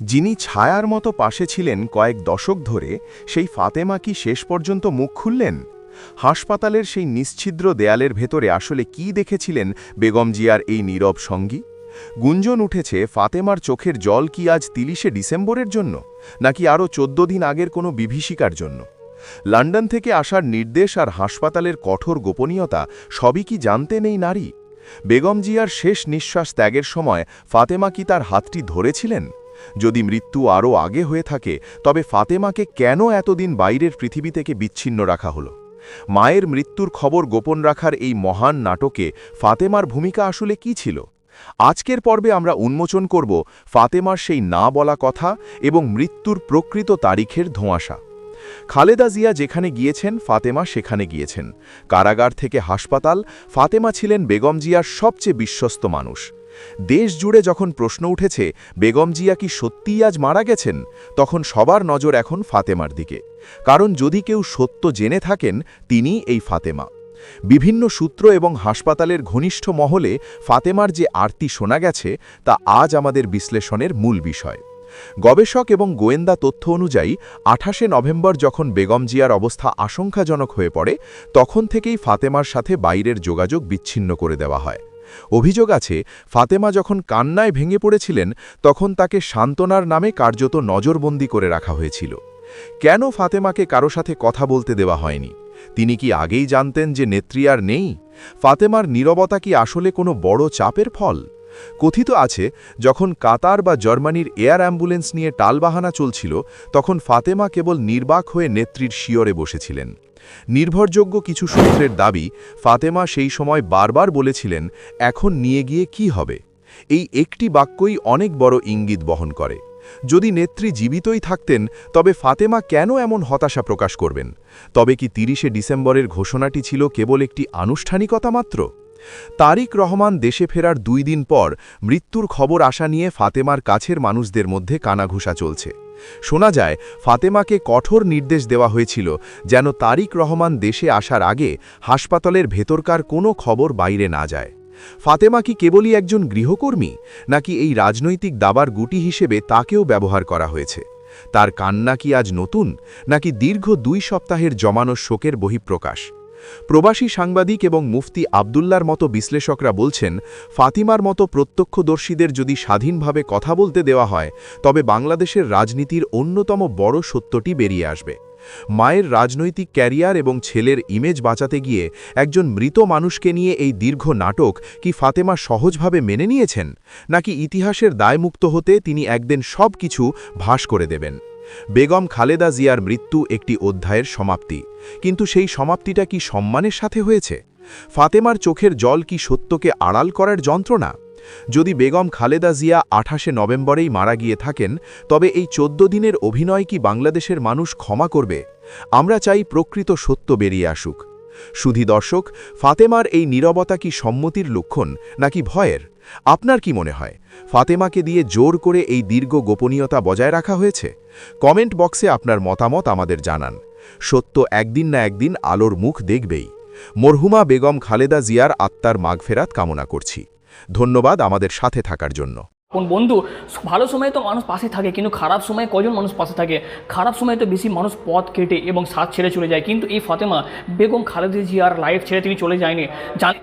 যিনি ছায়ার মতো পাশে ছিলেন কয়েক দশক ধরে, সেই ফাতেমা কি শেষ পর্যন্ত মুখ খুললেন? হাসপাতালের সেই নিশ্ছিদ্র দেয়ালের ভেতরে আসলে কি দেখেছিলেন বেগম জিয়ার এই নীরব সঙ্গী? গুঞ্জন উঠেছে, ফাতেমার চোখের জল কি আজ তিরিশে ডিসেম্বরের জন্য, নাকি আরও চোদ্দ দিন আগের কোনো বিভীষিকার জন্য? লন্ডন থেকে আসার নির্দেশ আর হাসপাতালের কঠোর গোপনীয়তা, সবই কি জানতে নেই নারী? বেগম জিয়ার শেষ নিঃশ্বাস ত্যাগের সময় ফাতেমা কি তার হাতটি ধরেছিলেন? যদি মৃত্যু আরও আগে হয়ে থাকে, তবে ফাতেমাকে কেন এতদিন বাইরের পৃথিবী থেকে বিচ্ছিন্ন রাখা হলো? মায়ের মৃত্যুর খবর গোপন রাখার এই মহান নাটকে ফাতেমার ভূমিকা আসলে কি ছিল? আজকের পর্বে আমরা উন্মোচন করব ফাতেমার সেই না বলা কথা এবং মৃত্যুর প্রকৃত তারিখের ধোঁয়াশা। খালেদা জিয়া যেখানে গিয়েছেন, ফাতেমা সেখানে গিয়েছেন। কারাগার থেকে হাসপাতাল, ফাতেমা ছিলেন বেগম জিয়ার সবচেয়ে বিশ্বস্ত মানুষ। দেশ জুড়ে যখন প্রশ্ন উঠেছে, বেগম জিয়া কি সত্যিই আজ মারা গেছেন? তখন সবার নজর এখন ফাতেমার দিকে। কারণ যদি কেউ সত্য জেনে থাকেন, তিনি এই ফাতেমা। বিভিন্ন সূত্র এবং হাসপাতালের ঘনিষ্ঠ মহলে ফাতেমার যে আরতি শোনা গেছে, তা আজ আমাদের বিশ্লেষণের মূল বিষয়। গবেষক এবং গোয়েন্দা তথ্য অনুযায়ী, আঠাশে নভেম্বর যখন বেগম জিয়ার অবস্থা আশঙ্কাজনক হয়ে পড়ে, তখন থেকেই ফাতেমার সাথে বাইরের যোগাযোগ বিচ্ছিন্ন করে দেওয়া হয়। অভিযোগ আছে, ফাতেমা যখন কান্নায় ভেঙে পড়েছিলেন, তখন তাকে সান্ত্বনার নামে কার্যত নজরবন্দি করে রাখা হয়েছিল। কেন ফাতেমাকে কারও সাথে কথা বলতে দেওয়া হয়নি? তিনি কি আগেই জানতেন যে নেত্রী আর নেই? ফাতেমার নীরবতা কি আসলে কোনো বড় চাপের ফল? কথিত আছে, যখন কাতার বা জার্মানির এয়ার অ্যাম্বুলেন্স নিয়ে টালবাহানা চলছিল, তখন ফাতেমা কেবল নির্বাক হয়ে নেত্রীর শিয়রে বসেছিলেন। নির্ভরযোগ্য কিছু সূত্রের দাবি, ফাতেমা সেই সময় বারবার বলেছিলেন, এখন নিয়ে গিয়ে কি হবে? এই একটি বাক্যই অনেক বড় ইঙ্গিত বহন করে। যদি নেত্রী জীবিতই থাকতেন, তবে ফাতেমা কেন এমন হতাশা প্রকাশ করবেন? তবে কি তিরিশে ডিসেম্বরের ঘোষণাটি ছিল কেবল একটি আনুষ্ঠানিকতা মাত্র? তারিক রহমান দেশে ফেরার দুই দিন পর মৃত্যুর খবর আসা নিয়ে ফাতেমার কাছের মানুষদের মধ্যে কানাঘুষা চলছে। শোনা যায়, ফাতেমাকে কঠোর নির্দেশ দেওয়া হয়েছিল যেন তারিক রহমান দেশে আসার আগে হাসপাতালের ভেতরকার কোনো খবর বাইরে না যায়। ফাতেমা কি কেবলই একজন গৃহকর্মী, নাকি এই রাজনৈতিক দাবার গুটি হিসেবে তাকেও ব্যবহার করা হয়েছে? তার কান্না কি আজ নতুন, নাকি দীর্ঘ দুই সপ্তাহের জমানো শোকের বহিঃপ্রকাশ? প্রবাসী সাংবাদিক এবং মুফতি আবদুল্লার মতো বিশ্লেষকরা বলছেন, ফাতিমার মতো প্রত্যক্ষদর্শীদের যদি স্বাধীনভাবে কথা বলতে দেওয়া হয়, তবে বাংলাদেশের রাজনীতির অন্যতম বড় সত্যটি বেরিয়ে আসবে। মায়ের রাজনৈতিক ক্যারিয়ার এবং ছেলের ইমেজ বাঁচাতে গিয়ে একজন মৃত মানুষকে নিয়ে এই দীর্ঘ নাটক কি ফাতেমা সহজভাবে মেনে নিয়েছেন? নাকি ইতিহাসের দায়মুক্ত হতে তিনি একদিন সব কিছু ভাস করে দেবেন? বেগম খালেদা জিয়ার মৃত্যু একটি অধ্যায়ের সমাপ্তি। কিন্তু সেই সমাপ্তিটা কি সম্মানের সাথে হয়েছে? ফাতেমার চোখের জল কি সত্যকে আড়াল করার যন্ত্রণা? যদি বেগম খালেদা জিয়া আঠাশে নভেম্বরেই মারা গিয়ে থাকেন, তবে এই চোদ্দ দিনের অভিনয় কি বাংলাদেশের মানুষ ক্ষমা করবে? আমরা চাই প্রকৃত সত্য বেরিয়ে আসুক। সুধী দর্শক, ফাতেমার এই নীরবতা কি সম্মতির লক্ষণ, নাকি ভয়ের? আপনার কি মনে হয়, ফাতেমাকে দিয়ে জোর করে এই দীর্ঘ গোপনীয়তা বজায় রাখা হয়েছে? কমেন্ট বক্সে আপনার মতামত আমাদের জানান। সত্য একদিন না একদিন আলোর মুখ দেখবেই। মরহুমা বেগম খালেদা জিয়ার আত্মার মাগফেরাত কামনা করছি। ধন্যবাদ আমাদের সাথে থাকার জন্য। কোন বন্ধু, ভালো সময় তো মানুষ পাশে থাকে, কিন্তু খারাপ সময়ে কজন মানুষ পাশে থাকে? খারাপ সময়ে তো বেশি মানুষ পথ কেটে এবং সাথ ছেড়ে চলে যায়। কিন্তু এই ফাতেমা, বেগম খালেদা জিয়ার লাইফ ছেড়ে তিনি চলে যায়নি।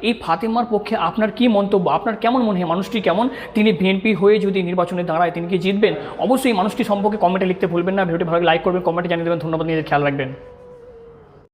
এই ফাতেমার পক্ষে আপনার কি মন্তব্য? আপনার কেমন মনে হয়? মানুষটি কেমন? তিনি বিএনপি হয়ে যদি নির্বাচনে দাঁড়ায়, তিনি কি জিতবেন? অবশ্যই মানুষটি সম্পর্কে কমেন্টে লিখতে ভুলবেন না। ভিডিওটি ভালো লাইক করবেন কমেন্টে জানিয়ে দেবেন। ধন্যবাদ, নিজের খেয়াল রাখবেন।